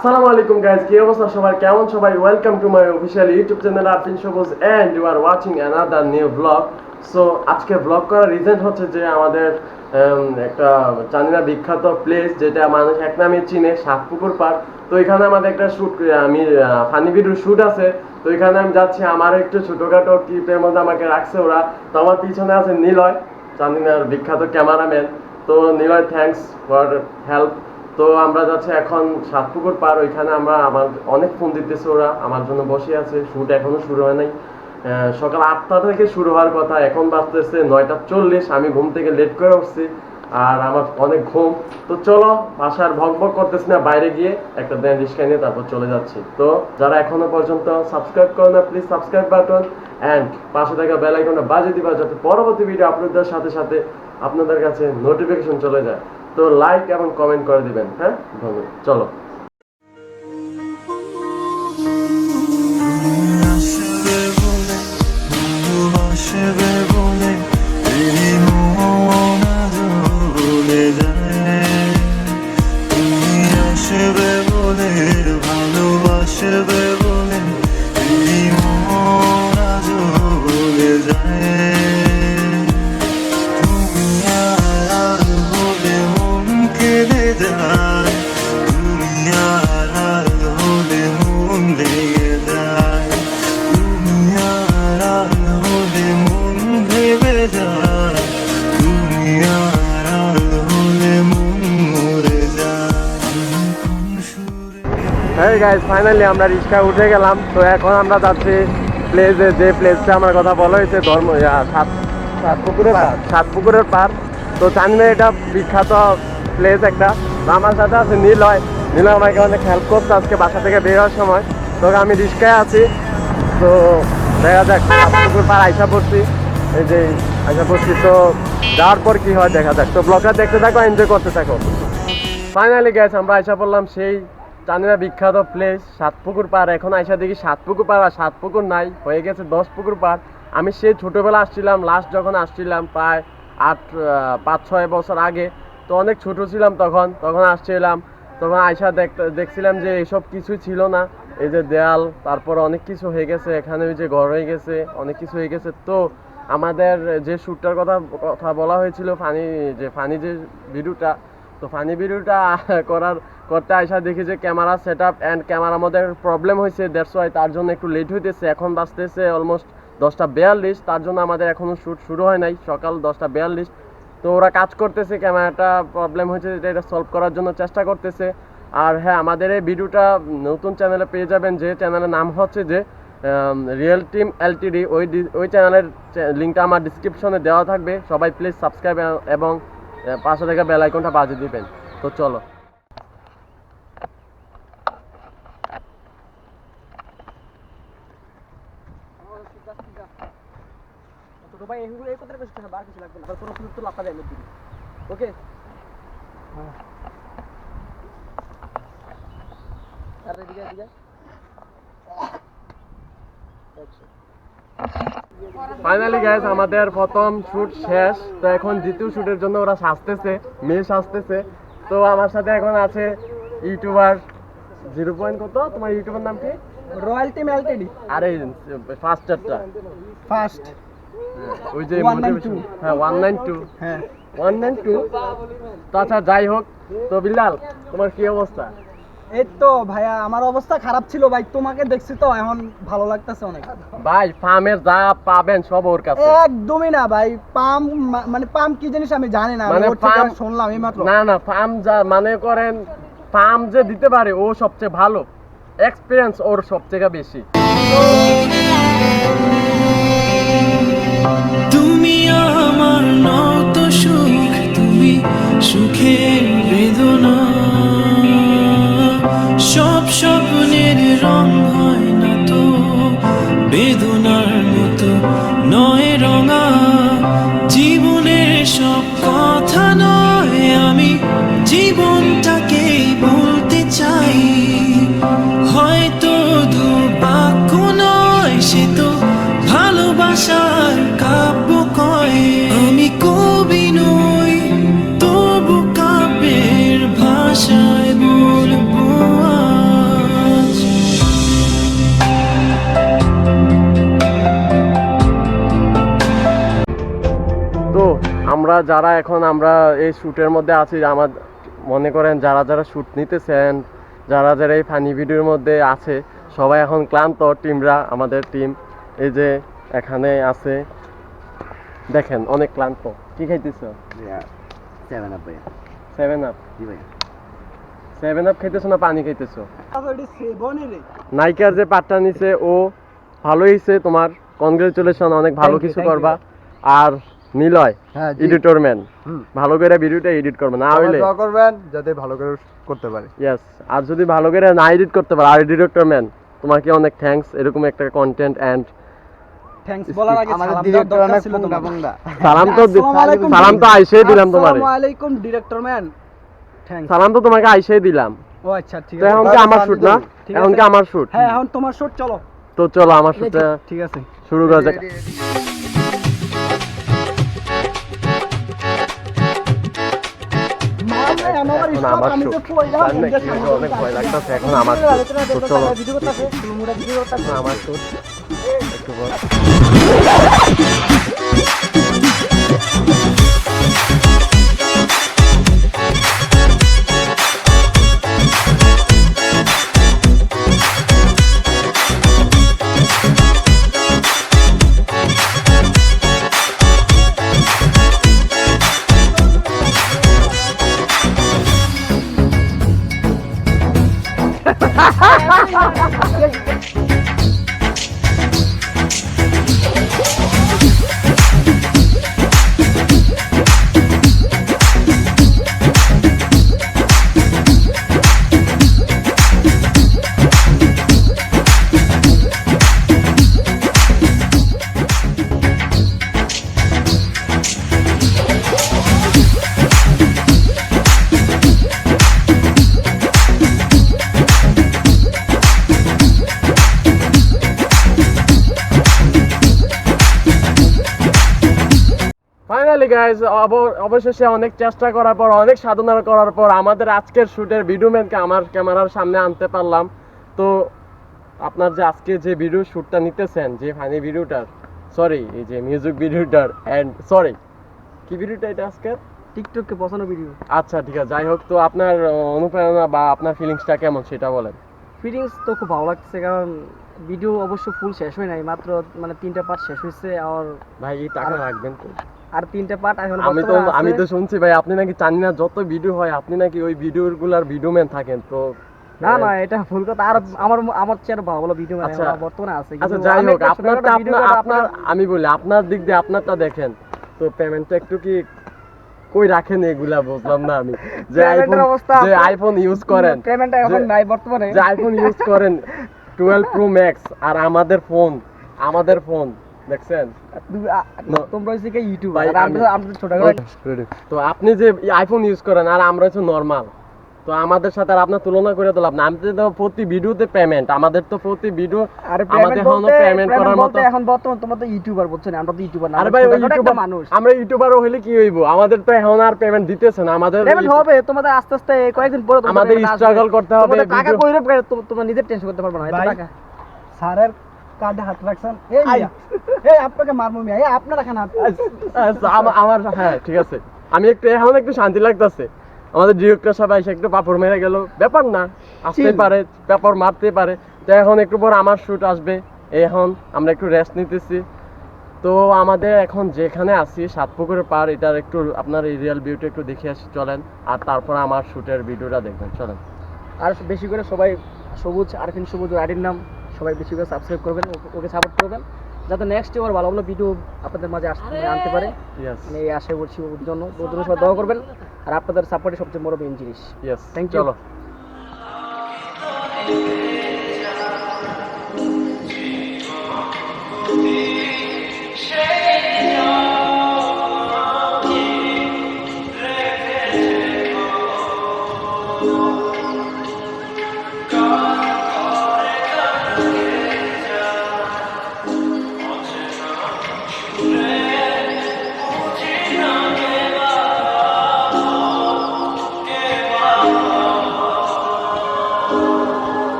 আসসালামু আলাইকুম গাইজ কি অবস্থা সবার? কেমন সবাই? Welcome to my official YouTube channel Arfin Sabuj and you are watching another new blog so আজকে ব্লগ করার রিজন হচ্ছে যে আমাদের একটা চান্দিনা বিখ্যাত প্লেস যেটা মানুষ এক নামে চিনে, সাতপুকুর পার্ক। তো এখানে আমাদের একটা শ্যুট আমি ফানি ভিডিও শ্যুট আছে। তো এখানে আমি যাচ্ছি আমার একটু ছোটোখাটো ক্লিপের মধ্যে আমাকে রাখছে ওরা। তো আমার পিছনে আছে নিলয় চান্দিনার বিখ্যাত ক্যামেরাম্যান তো নিলয় থ্যাঙ্কস ফর হেল্প তো আমরা যাচ্ছি এখন সাতপুকুর পার, ওইখানে আমরা আমার অনেক ফোন দিতেছে ওরা, আমার জন্য বসে আছে শ্যুট এখনও শুরু হয় নাই। সকাল আটটা থেকে শুরু হওয়ার কথা, এখন বাজতেছে নয়টা চল্লিশ, আমি ঘুম থেকে লেট করে উঠছি, আর আমার অনেক ঘুম। তো চলো, বাসার ভক ভক করতেছি না, বাইরে গিয়ে একটা দেন রিস্কা নিয়ে তারপর চলে যাচ্ছি। তো যারা এখনও পর্যন্ত সাবস্ক্রাইব করো না প্লিজ সাবস্ক্রাইব বাটন অ্যান্ড পাশে থাকা বেল আইকনটা বাজিয়ে দিবা, যাতে পরবর্তী ভিডিও আপলোড দেওয়ার সাথে সাথে আপনাদের কাছে নোটিফিকেশন চলে যায়। তো লাইক এবং কমেন্ট করে দিবেন হ্যাঁ? ধন্যবাদ। চলো। হ্যাঁ গাইজ ফাইনালি আমরা রিক্সা উঠে গেলাম। তো এখন আমরা যাচ্ছি প্লেসে যে প্লেসটা আমার কথা বলা হয়েছে, ধর্ম সাত সাতপুকুরের সাতপুকুরের পার তো চান্দিনা এটা বিখ্যাত প্লেস একটা। আমার সাথে আছে নীলয়। নীলয় আমাকে অনেক হেল্প করছে আজকে বাসা থেকে বের হওয়ার সময়। তো আমি রিক্সায় আছি। তো দেখা যাক সাতপুকুর পার আইসা পড়ছি। এই যে আইসা পড়ছি। তো যাওয়ার পর কি হয় দেখা যাক। তো ব্লগটা দেখতে থাকো এনজয় করতে থাকো। ফাইনালি গেছে আমরা আইসা পড়লাম সেই চান্দিনা বিখ্যাত প্লেস সাতপুকুর পার। এখন আইসা দেখি সাতপুকুর পার, আর সাতপুকুর নাই, হয়ে গেছে দশ পুকুর পার। আমি সেই ছোটোবেলা আসছিলাম লাস্ট যখন আসছিলাম প্রায় আট পাঁচ, ছয় বছর আগে, তো অনেক ছোট ছিলাম তখন তখন আসছিলাম, তখন আইসা দেখছিলাম যে এসব কিছুই ছিল না। এই যে দেয়াল, তারপর অনেক কিছু হয়ে গেছে, এখানে ওই যে ঘর হয়ে গেছে, অনেক কিছু হয়ে গেছে। তো আমাদের যে শ্যুটটার কথা কথা বলা হয়েছিল, ফানি, যে ফানি যে ভিডিওটা তো ফানি ভিডিওটা করার, করতে আসা দেখি যে camera set up and camera আমাদের প্রবলেম হয়েছে ওয়াই তার জন্য একটু লেট হইতেছে। এখন বাজতেছে অলমোস্ট দশটা বিয়াল্লিশ, তার জন্য আমাদের এখনও শ্যুট শুরু হয় নাই, সকাল দশটা বিয়াল্লিশ। তো ওরা কাজ করতেছে, ক্যামেরাটা প্রবলেম হয়েছে এটা সলভ করার জন্য চেষ্টা করতেছে। আর হ্যাঁ আমাদের এই ভিডিওটা নতুন চ্যানেলে পেয়ে যাবেন, যে চ্যানেলের নাম হচ্ছে যে রিয়েল টিম এলটিডি ওই ওই চ্যানেলের লিঙ্কটা আমার ডিসক্রিপশনে দেওয়া থাকবে। সবাই প্লিজ সাবস্ক্রাইব এবং পাশে থেকে বেল আইকনটা বাজিয়ে দিবেন। তো চলো। ভাই এগুলো এই কথাটা বেশি বার কিছু লাগবে কোনো আর ফাইনালি গাইস আমাদের প্রথম শুট শেষ। তো এখন দ্বিতীয় শুটের জন্য ওরা সাজতেছে মেয়ে সাজতেছে। তো আমার সাথে এখন আছে ইউটিউবার জিরো পয়েন্ট কত? তোমার ইউটিউবের নাম কি? রয়্যালটি এলটিডি আরে ফার্স্টারটা ফার্স্ট ওই যে 192 motivation হ্যাঁ ওয়ান নাইন টু হ্যাঁ। ওয়ান নাইন টু তো আচ্ছা যাই হোক। তো বিলাল তোমার কি অবস্থা? এই তো ভাইয়া আমার অবস্থা খারাপ ছিল ভাই তোমাকে দেখছি তো এখন ভালো লাগতেছে অনেক। ভাই ফার্মের যা পাবেন সব ওর কাছে। একদমই না ভাই পাম মানে পাম কি জিনিস আমি জানি না মানে পাম- শুনলাম এই মাত্র। না না ফার্ম যা মানে করেন ফার্ম যে দিতে পারে ও সবচেয়ে ভালো। এক্সপিরিয়েন্স ওর সবচেয়ে বেশি। তুমি আমার নত সুখ তুমি সুখের যারা এখন আমরা এই শ্যুটের মধ্যে আছি আমার মনে করেন যারা যারা শ্যুট নিতেছেন যারা যারা এই ফানি ভিডিওর মধ্যে আছে সবাই এখন ক্লান্ত টিমরা আমাদের টিম এই যে এখানে আছে। দেখেন অনেক ক্লান্ত। কি খাইতেছ? সেভেন আপ ভাইয়া। সেভেন আপ জি ভাইয়া। সেভেন আপ খাইতেছো না পানি খাইতেছো? নাইকার যে পাটটা নিছে ও ভালো হয়েছে তোমার কনগ্রেচুলেশন অনেক ভালো কিছু করবা। আর নিলয় হ্যাঁ এডিটর ম্যান হুম। ভালো করে ভিডিওটা এডিট করবে না হইলে। দোয়া করবেন যাতে ভালো করে করতে পারি। ইয়েস আর যদি ভালো করে না এডিট করতে পারো আর ডিরেক্টর তোমাকে অনেক থ্যাঙ্কস এরকম একটা কন্টেন্ট এন্ড থ্যাঙ্কস বলার আগে আমাদের ডিরেক্টর অনেক ছিল পুঙ্গা তোমার। পুঙ্গা সালাম তো দি- আসসালামু আলাইকুম। সালাম তো আইসেই দিলাম তোমারে। আসসালামু আলাইকুম ডিরেক্টর থ্যাঙ্কস সালাম তো তোমাকে আইসেই দিলাম। ও আচ্ছা ঠিক আছে। এখন কি আমার শুট না? যাব। এখন কি আমার শুট হ্যাঁ এখন তোমার শুট চলো। তো চলো আমার শুটটা ঠিক আছে। শুরু করা যাক। এখন আমার অনেক ভয় লাগতেছে এখন আমার চলো। আমার শুট একটু পর ফাইনালি গাইজ অবশেষে অনেক চেষ্টা করার পর অনেক সাধনা করার পর আমাদের আজকের শুটের ভিডিওম্যানকে আমার ক্যামেরার সামনে আনতে পারলাম। তো আপনার যে আজকে যে ভিডিও শুটটা নিতেছেন যে ফানি ভিডিওটার সরি এই যে মিউজিক ভিডিওটার অ্যান্ড সরি কি ভিডিওটা এটা আজকে টিকটকে পছন্দ ভিডিও আচ্ছা ঠিক আছে যাই হোক তো আপনার অনুপ্রেরণা বা আপনার ফিলিংসটা কেমন সেটা বলেন। ফিলিংস তো খুব ভালো লাগছে কারণ ভিডিও অবশ্য ফুল শেষ হয় নাই মাত্র মানে তিনটা পার্ট শেষ হয়েছে আর ভাই এই টাকা রাখবেন তো আর তিনটা পার্ট এখন আমি তো আমি তো শুনছি ভাই আপনি নাকি জানি না যত ভিডিও হয় আপনি নাকি ওই ভিডিওগুলার ভিডিওম্যান থাকেন তো না না এটা ভুল কথা। আর আমার আমার চেয়ে ভালো ভালো ভিডিও আচ্ছা। বর্তমানে আছে আচ্ছা যাই হোক আপনারটা আপনার আপনার আমি বলি আপনার দিক দিয়ে আপনারটা দেখেন। তো পেমেন্টটা একটু কি কই রাখেন এগুলা বুঝলাম না আমি। যে আইফোন যে আইফোন ইউজ করেন। পেমেন্টটা এখন নাই বর্তমানে। যে আইফোন ইউজ করেন। টুয়েলভ প্রো ম্যাক্স আর আমাদের ফোন আমাদের ফোন দেখছেন. তোমরা হচ্ছে কি ইউটিউব তো আপনি যে আইফোন ইউজ করেন আর আমরা হচ্ছে নর্মাল তো আমাদের সাথে আর আপনার তুলনা করে তো লাভ না আমাদের তো প্রতি ভিডিওতে পেমেন্ট আমাদের তো প্রতি ভিডিও আর আমাদের বলতে পেমেন্ট করার মতো এখন বর্তমান তোমরা তো ইউটিউবার বুঝছ না আমরা তো ইউটিউবার না আরে ভাই ওই ইউটিউবার মানুষ। আমরা ইউটিউবারও হইলে কি হইব? আমাদের তো এখন আর পেমেন্ট দিতেছে না আমাদের পেমেন্ট হবে তোমাদের আস্তে আস্তে কয়েকদিন পরে আমাদের struggle করতে হবে, টাকা কইরে পরে তোমরা নিজের টেনশন করতে পারবে না এত টাকা। স্যারের কার্ডে হাত রাখছেন। এই এই আপনাকে মারবো মিয়া এই আপনার রাখেন হাত আচ্ছা, আমার হ্যাঁ ঠিক আছে। আমি একটু এখন একটু শান্তি লাগতেছে। আমাদের ডিরেক্টর সবাই এসে একটু পাপড় মেরে গেল। ব্যাপার না আসতে পারে পেপার মারতে পারে। তো এখন একটু পর আমার শুট আসবে। এখন আমরা একটু রেস্ট নিতেছি। তো আমাদের এখন যেখানে আছি সাতপুকুরের পার এটার একটু আপনার এই রিয়েল ভিউটা একটু দেখে আসি চলেন। আর তারপর আমার শুটের ভিডিওটা দেখবেন চলেন। আর বেশি করে সবাই সবুজ আরফিন সবুজ আইডির নাম সবাই বেশি করে সাবস্ক্রাইব করবেন ওকে- সাপোর্ট করবেন। যাতে নেক্সট আবার ভালো ভালো ভিডিও আপনাদের মাঝে আসতে আনতে পারে। আমি এই আশা করছি ওর জন্য। ওর জন্য সবাই দোয়া করবেন। আর আপনাদের সাপোর্টই সবচেয়ে বড় মেন জিনিস। ইয়েস Thank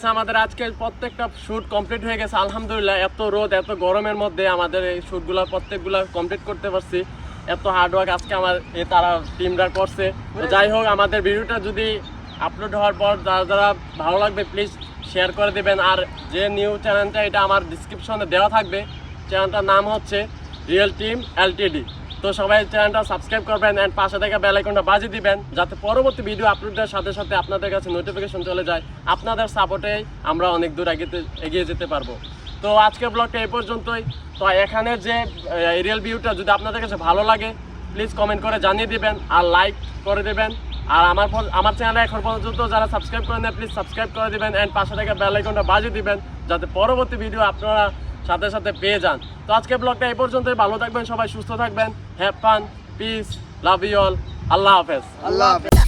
গাইস আমাদের আজকে প্রত্যেকটা শ্যুট কমপ্লিট হয়ে গেছে। আলহামদুলিল্লাহ, এত রোদ, এত গরমের মধ্যে আমাদের এই শুটগুলো প্রত্যেকগুলো কমপ্লিট করতে পারছি। এত হার্ডওয়ার্ক আজকে আমার তারা টিমরা করছে। তো যাই হোক, আমাদের ভিডিওটা যদি আপলোড হওয়ার পর যারা যারা ভালো লাগবে প্লিজ শেয়ার করে দেবেন। আর যে নিউ চ্যানেলটা এটা আমার ডিসক্রিপশনে দেওয়া থাকবে। চ্যানেলটার নাম হচ্ছে রিয়েল টিম এলটিডি তো সবাই চ্যানেলটা সাবস্ক্রাইব করবেন অ্যান্ড পাশে থেকে বেল আইকনটা বাজিয়ে দিবেন, যাতে পরবর্তী ভিডিও আপলোডের সাথে সাথে আপনাদের কাছে নোটিফিকেশন চলে যায়। আপনাদের সাপোর্টে আমরা অনেক দূর এগিয়ে এগিয়ে যেতে পারব। তো আজকে ব্লগটা এই পর্যন্তই। তো এখানে যে রিয়েল ভিউটা যদি আপনাদের কাছে ভালো লাগে প্লিজ কমেন্ট করে জানিয়ে দিবেন আর লাইক করে দেবেন। আর আমার আমার চ্যানেলে এখন পর্যন্ত যারা সাবস্ক্রাইব করেন না প্লিজ সাবস্ক্রাইব করে দিবেন অ্যান্ড পাশে থেকে বেল আইকনটা বাজিয়ে দিবেন, যাতে পরবর্তী ভিডিও আপনারা সাথে সাথে পেয়ে যান। তো আজকে ব্লগটা এই পর্যন্তই। ভালো থাকবেন, সবাই সুস্থ থাকবেন। Have fun peace love you all আল্লাহ হাফেজ আল্লাহ হাফেজ